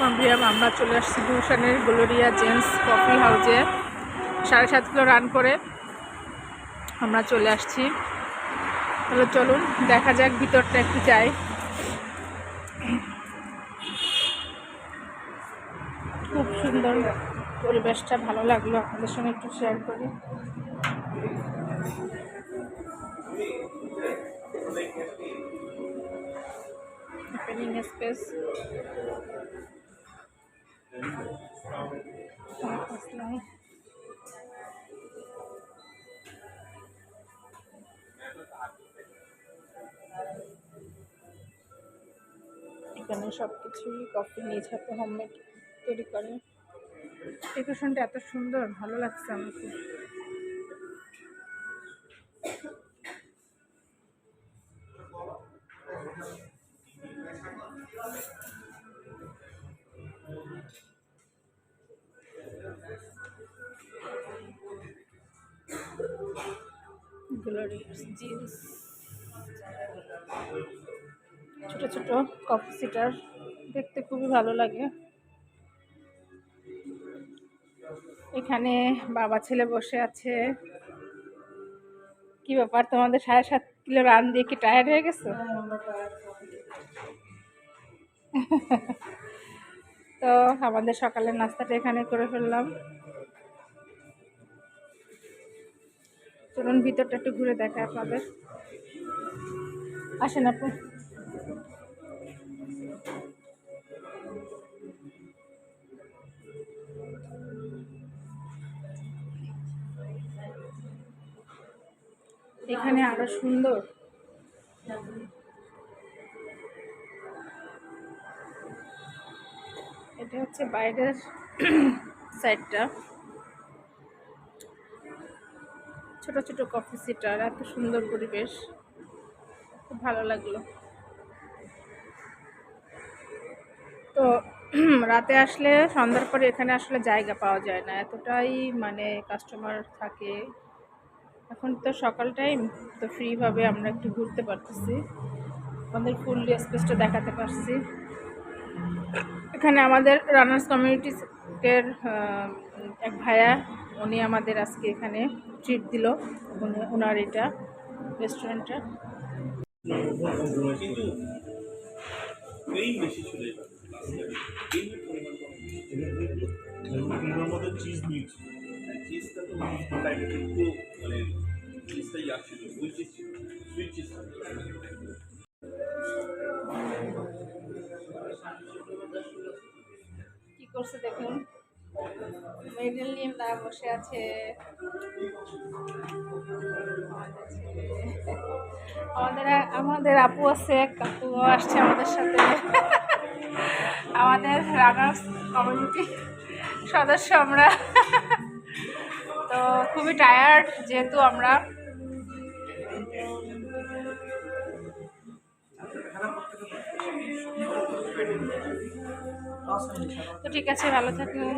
কম্বিয়াম আমরা চলে আসছি গুলশানের গ্লোরিয়া জেন্টস কফি হাউসে সাড়ে সাত কিলো রান করে আমরা চলে আসছি। তাহলে চলুন, দেখা যাক ভিতরটা একটু যাই খুব সুন্দর পরিবেশটা, ভালো লাগল। আপনাদের সঙ্গে একটু শেয়ার করি। Space. আসলাম এখানে সব কিছুই কফি নিজ হাতে হোমমেড তৈরি করে। ডেকোরেশনটা এত সুন্দর, ভালো লাগছে আমার জিন্স, ছোট ছোট কফি সিটার দেখতে খুবই ভালো লাগে। এখানে বাবা ছেলে বসে আছে। কি ব্যাপার, তোমাদের সাড়ে সাত কিলো রান দিয়ে কি টায়ার্ড হয়ে গেছো? তো আমাদের সকালের নাস্তাটা এখানে করে ফেললাম। চলুন ভিতরটা একটু ঘুরে দেখায় আপনাদের। আসেন আপু এখানে আরও সুন্দর। এটা হচ্ছে বাইরের সাইডটা। ছোট ছোট কফি সিটার, এত সুন্দর পরিবেশ। খুব ভালো লাগল। তো রাতে আসলে সন্ধ্যার পরে এখানে আসলে জায়গা পাওয়া যায় না। এতটাই মানে কাস্টমার থাকে। এখন তো সকাল টাইম তো ফ্রিভাবে আমরা একটু ঘুরতে পারতেছি। আমাদের ফুল স্পেসটা দেখাতে পারছি। এখানে আমাদের রানার্স কমিউনিটির এক ভাইয়া, উনি আমাদের আজকে এখানে ট্রিট দিল। ওনার এটা রেস্টুরেন্টটা চিজটা করছে দেখুন। মেডেল নিয়ে তারা বসে আছে। আমাদের আমাদের আপু আছে আপু আসছে আমাদের সাথে। আমাদের রানার্স কমিউনিটি সদস্য আমরা। তো খুবই টায়ার্ড যেহেতু আমরা। তো ঠিক আছে ভালো থাকুন